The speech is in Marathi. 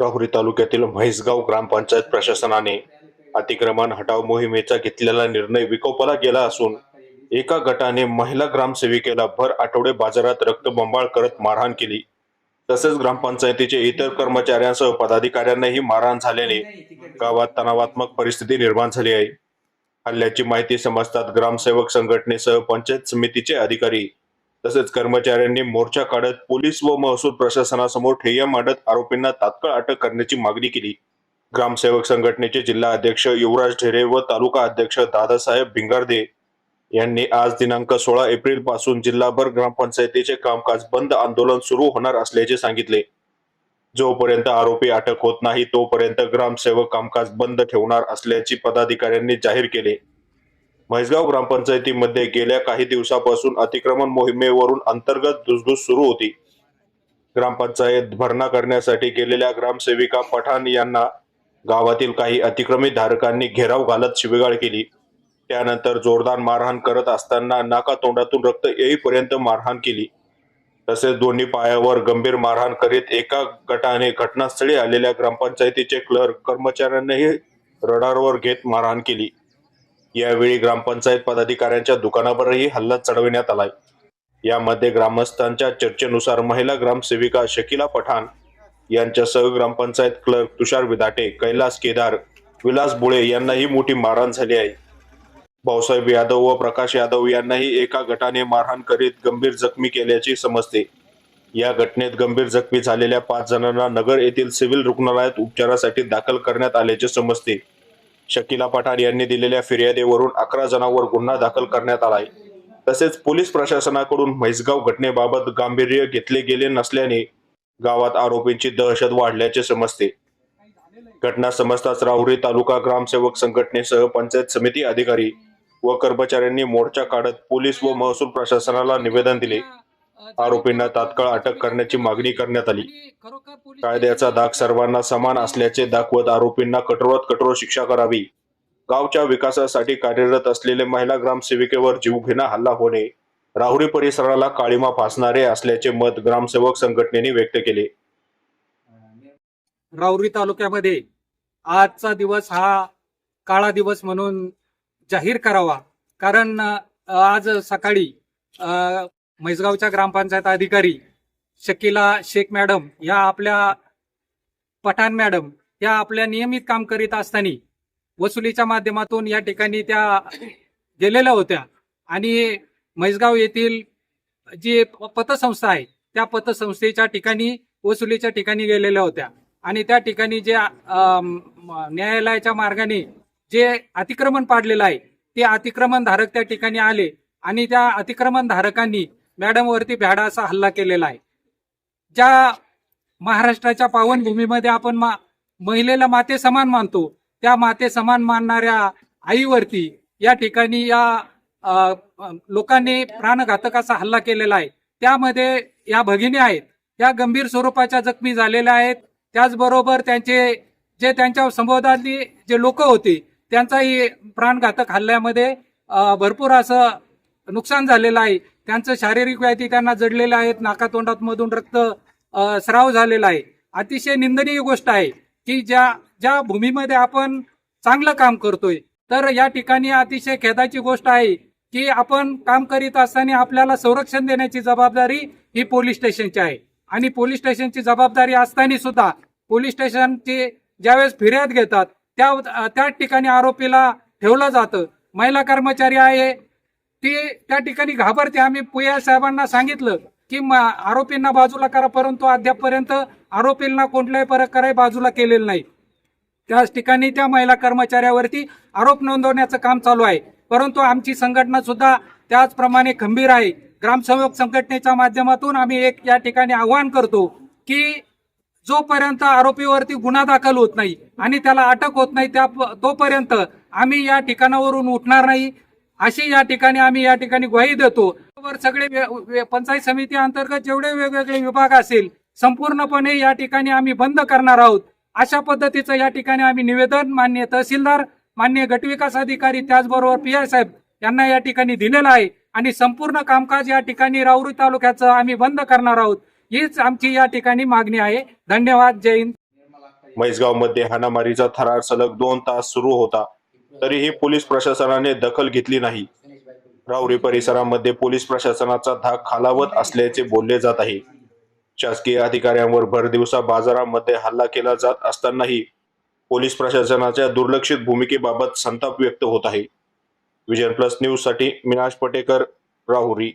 राहुरी तालुक्यातील म्हैसगाव ग्रामपंचायत प्रशासनाने अतिक्रमण हटाव मोहिमेचा घेतलेला निर्णय विकोपाला गेला असून एका गटाने महिला ग्रामसेविकेला भर आठवडे बाजारात रक्तबंबाळ करत मारहाण केली. तसेच ग्रामपंचायतीचे इतर कर्मचाऱ्यांसह पदाधिकाऱ्यांनाही मारहाण झाल्याने गावात तणावात्मक परिस्थिती निर्माण झाली आहे. हल्ल्याची माहिती समजतात ग्रामसेवक संघटनेसह पंचायत समितीचे अधिकारी तसेच कर्मचाऱ्यांनी मोर्चा काढत पोलीस व महसूल प्रशासनासमोर ठेय्या मांडत आरोपींना तात्काळ अटक करण्याची मागणी केली. ग्रामसेवक संघटनेचे जिल्हा अध्यक्ष युवराज ढेरे व तालुका अध्यक्ष दादासाहेब भिंगारदे यांनी आज दिनांक सोळा एप्रिलपासून जिल्हाभर ग्रामपंचायतीचे कामकाज बंद आंदोलन सुरू होणार असल्याचे सांगितले. जोपर्यंत आरोपी अटक होत नाही तोपर्यंत ग्रामसेवक कामकाज बंद ठेवणार असल्याचे पदाधिकाऱ्यांनी जाहीर केले. म्हैसगाव ग्रामपंचायतीमध्ये गेल्या काही दिवसापासून अतिक्रमण मोहिमेवरून अंतर्गत धुसघूस सुरू होती. ग्रामपंचायत भरणा करण्यासाठी गेलेल्या ग्रामसेविका पठाण यांना गावातील काही अतिक्रमित धारकांनी घेराव घालत शिवेगाळ केली. त्यानंतर जोरदार मारहाण करत असताना नाका तोंडातून रक्त येईपर्यंत मारहाण केली. तसेच दोन्ही पायावर गंभीर मारहाण करीत एका गटाने घटनास्थळी आलेल्या ग्रामपंचायतीचे क्लर्क कर्मचाऱ्यांनाही रडारवर घेत मारहाण केली. यावेळी ग्रामपंचायत पदाधिकाऱ्यांच्या दुकानावरही हल्ला चढविण्यात आलाय. यामध्ये ग्रामस्थांच्या चर्चेनुसार महिला ग्रामसेविका शकिला पठाण यांच्यासह ग्रामपंचायत क्लर्क तुषार विदाटे कैलास केदार विलास बुळे यांनाही मोठी मारहाण झाली आहे. भाऊसाहेब यादव व प्रकाश यादव यांनाही एका गटाने मारहाण करीत गंभीर जखमी केल्याचे समजते. या घटनेत गंभीर जखमी झालेल्या पाच जणांना नगर येथील सिव्हिल रुग्णालयात उपचारासाठी दाखल करण्यात आल्याचे समजते. शकिला पठाण यांनी दिलेल्या फिर्यादीवरून अकरा जणांवर गुन्हा दाखल करण्यात आलाय तसेच पोलीस प्रशासनाकडून म्हैसगाव घटनेबाबत गांभीर्य घेतले गेले नसल्याने गावात आरोपींची दहशत वाढल्याचे समजते. घटना समजताच राहुरी तालुका ग्रामसेवक संघटनेसह पंचायत समिती अधिकारी व कर्मचाऱ्यांनी मोर्चा काढत पोलीस व महसूल प्रशासनाला निवेदन दिले. आरोपींना तात्काळ अटक करण्याची मागणी करण्यात आली. कायद्याचा दाग सर्वांना समान असल्याचे दाखवत आरोपींना कठोरात कठोर शिक्षा करावी. गावच्या विकासासाठी कार्यरत असलेले महिला ग्रामसेविकेवर जीवघेणा हल्ला होणे राहुरी परिसराला काळीमा फासणारे असल्याचे मत ग्रामसेवक संघटनेने व्यक्त केले. राहुरी तालुक्यामध्ये आजचा दिवस हा काळा दिवस म्हणून जाहीर करावा. कारण आज सकाळी म्हैसगावच्या ग्रामपंचायत अधिकारी शकिला शेख मॅडम या आपल्या पठाण मॅडम या आपल्या नियमित काम करीत असताना वसुलीच्या माध्यमातून या ठिकाणी त्या गेलेल्या होत्या. आणि म्हैसगाव येथील जी पतसंस्था आहे त्या पतसंस्थेच्या ठिकाणी वसुलीच्या ठिकाणी गेलेल्या होत्या. आणि त्या ठिकाणी जे न्यायालयाच्या मार्गाने जे अतिक्रमण पाडलेलं आहे ते अतिक्रमण धारक त्या ठिकाणी आले. आणि त्या अतिक्रमण धारकांनी मॅडमवरती भ्याडा असा हल्ला केलेला आहे. ज्या महाराष्ट्राच्या पावनभूमीमध्ये आपण मा महिलेला माते समान मानतो त्या माते समान मानणाऱ्या आईवरती या ठिकाणी या लोकांनी प्राणघातक असा हल्ला केलेला आहे. त्यामध्ये या भगिनी आहेत. या गंभीर स्वरूपाच्या जखमी झालेल्या आहेत. त्याचबरोबर त्यांचे जे त्यांच्या संबोधातली जे लोक होते त्यांचाही प्राणघातक हल्ल्यामध्ये भरपूर असं नुकसान झालेलं आहे. त्यांचं शारीरिक व्याधी त्यांना जडलेलं आहेत नाकातोंडात मधून रक्त स्राव झालेला आहे. अतिशय निंदनीय गोष्ट आहे की ज्या ज्या भूमीमध्ये आपण चांगलं काम करतोय तर या ठिकाणी अतिशय खेदाची गोष्ट आहे की आपण काम करीत असताना आपल्याला संरक्षण देण्याची जबाबदारी ही पोलीस स्टेशनची आहे. आणि पोलीस स्टेशनची जबाबदारी असताना सुद्धा पोलीस स्टेशनची ज्यावेळेस फिर्याद घेतात त्या त्या ठिकाणी आरोपीला ठेवलं जातं. महिला कर्मचारी आहे ते त्या ठिकाणी घाबरते. आम्ही पुया साहेबांना सांगितलं की म- आरोपींना बाजूला करा परंतु अद्यापपर्यंत आरोपींना कोणत्याही प्रकारे बाजूला केलेलं नाही. त्याच ठिकाणी त्या महिला कर्मचाऱ्यावरती आरोप नोंदवण्याचं काम चालू आहे. परंतु आमची संघटना सुद्धा त्याचप्रमाणे खंबीर आहे. ग्रामसेवक संघटनेच्या माध्यमातून आम्ही एक या ठिकाणी आवाहन करतो की जोपर्यंत आरोपीवरती गुन्हा दाखल होत नाही आणि त्याला अटक होत नाही त्या तोपर्यंत आम्ही या ठिकाणावरून उठणार नाही. अशी या ठिकाणी आम्ही या ठिकाणी ग्वाही देतो. सगळे पंचायत समिती अंतर्गत जेवढे वेगवेगळे विभाग असेल संपूर्णपणे या ठिकाणी आम्ही बंद करणार आहोत. अशा पद्धतीचं या ठिकाणी आम्ही निवेदन मान्य तहसीलदार मान्य गटविकास अधिकारी त्याचबरोबर पी आय साहेब यांना या ठिकाणी दिलेलं आहे आणि संपूर्ण कामकाज या ठिकाणी राऊरी तालुक्याचं आम्ही बंद करणार आहोत. हीच आमची या ठिकाणी मागणी आहे. धन्यवाद. जय हिंद. म्हैसगावमध्ये हाणामारीचा थरार सलग दोन तास सुरू होता. तरीही पोलीस प्रशासनाने दखल घेतली नाही. राहुरी परिसरामध्ये पोलीस प्रशासनाचा धाक खालावत असल्याचे बोलले जात आहे. शासकीय अधिकाऱ्यांवर भरदिवसा बाजारामध्ये हल्ला केला जात असतानाही पोलीस प्रशासनाच्या दुर्लक्षित भूमिकेबाबत संताप व्यक्त होत आहे. विजन प्लस न्यूजसाठी मिनाश पटेकर राहुरी